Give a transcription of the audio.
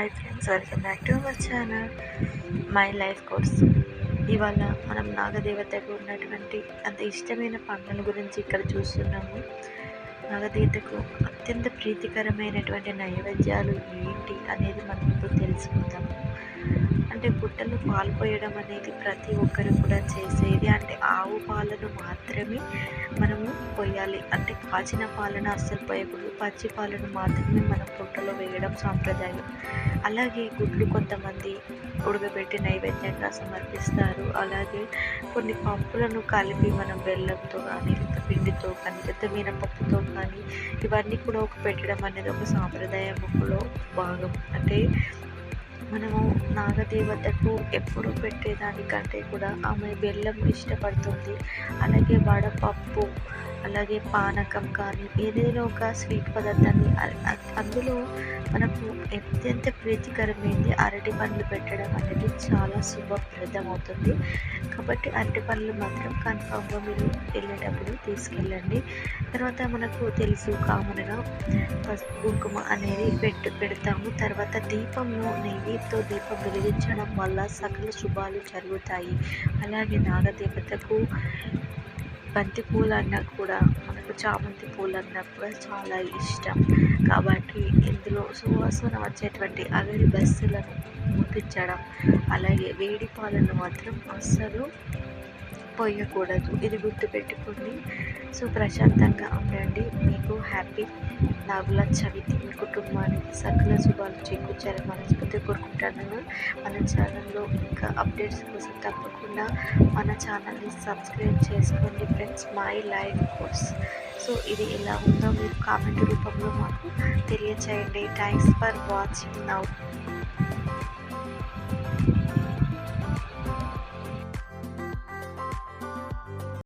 Hi friends welcome back to our channel my life course ఇవాళ మనం నాగదేవతకు ఉన్నటువంటి అంత ఇష్టమైన పండుగల గురించి ఇక్కడ చూస్తున్నాము. నాగదేవతకు అత్యంత ప్రీతికరమైనటువంటి నైవేద్యాలు ఏంటి అనేది మనం ఇప్పుడు తెలుసుకుందాము. అంటే గుట్టలు పాలు పోయడం అనేది ప్రతి ఒక్కరు కూడా చేసేది. అంటే ఆవు పాలను మాత్రమే మనము పోయాలి. అంటే కాచిన పాలను అస్సలు పోయకూడదు. పచ్చి పాలను మాత్రమే మనం పుట్టలో వేయడం సాంప్రదాయం. అలాగే గుడ్లు కొంతమంది ఉడకబెట్టి నైవేద్యంగా సమర్పిస్తారు. అలాగే కొన్ని పప్పులను కలిపి మనం బెల్లంతో కానీ లేదా పిండితో కానీ పెద్ద మినపప్పుతో కానీ ఇవన్నీ కూడా ఒక పెట్టడం అనేది ఒక సాంప్రదాయంలో భాగం. అంటే మనము నాగదేవతకు ఎప్పుడు పెట్టేదానికంటే కూడా ఆమె బెల్లం ఇష్టపడుతుంది. అలాగే వడపప్పు అలాగే పానకం కానీ ఏదైనా ఒక స్వీట్ పదార్థాన్ని అందులో మనకు అత్యంత ప్రీతికరమైంది అరటి పండ్లు పెట్టడం అనేది చాలా శుభప్రదం అవుతుంది కాబట్టి అరటి పండ్లు మాత్రం కన్ఫామ్గా మీరు వెళ్ళేటప్పుడు తీసుకెళ్ళండి. తర్వాత మనకు తెలుసు కామన్గా పసుపు కుంకుమ అనేది పెట్టు పెడతాము. తర్వాత దీపము నెయ్యితో దీపం వెలిగించడం వల్ల సకల శుభాలు జరుగుతాయి. అలాగే నాగదేవతకు బంతి పూలు అన్నా కూడా మనకు చామంతి పూలు అన్నా కూడా చాలా ఇష్టం. కాబట్టి ఇందులో సువాసన వచ్చేటువంటి అగడి బస్సులను ముట్టించడం అలాగే వేడి పాలను మాత్రం అస్సలు పోయకూడదు. ఇది గుర్తుపెట్టుకోండి. సో ప్రశాంతంగా ఉండండి. మీకు హ్యాపీ నాగుల చవితి మీ కుటుంబానికి సకల శుభాలు చేకూర్చాలని మనస్ఫూర్తి కోరుకుంటున్నాను. మన ఛానల్లో ఇంకా అప్డేట్స్ కోసం తప్పకుండా మన ఛానల్ని సబ్స్క్రైబ్ చేసుకోండి friends. My life course. So ఇది ఎలా ఉందో మీరు కామెంట్ రూపంలో మాకు తెలియచేయండి. Thanks for watching. నౌ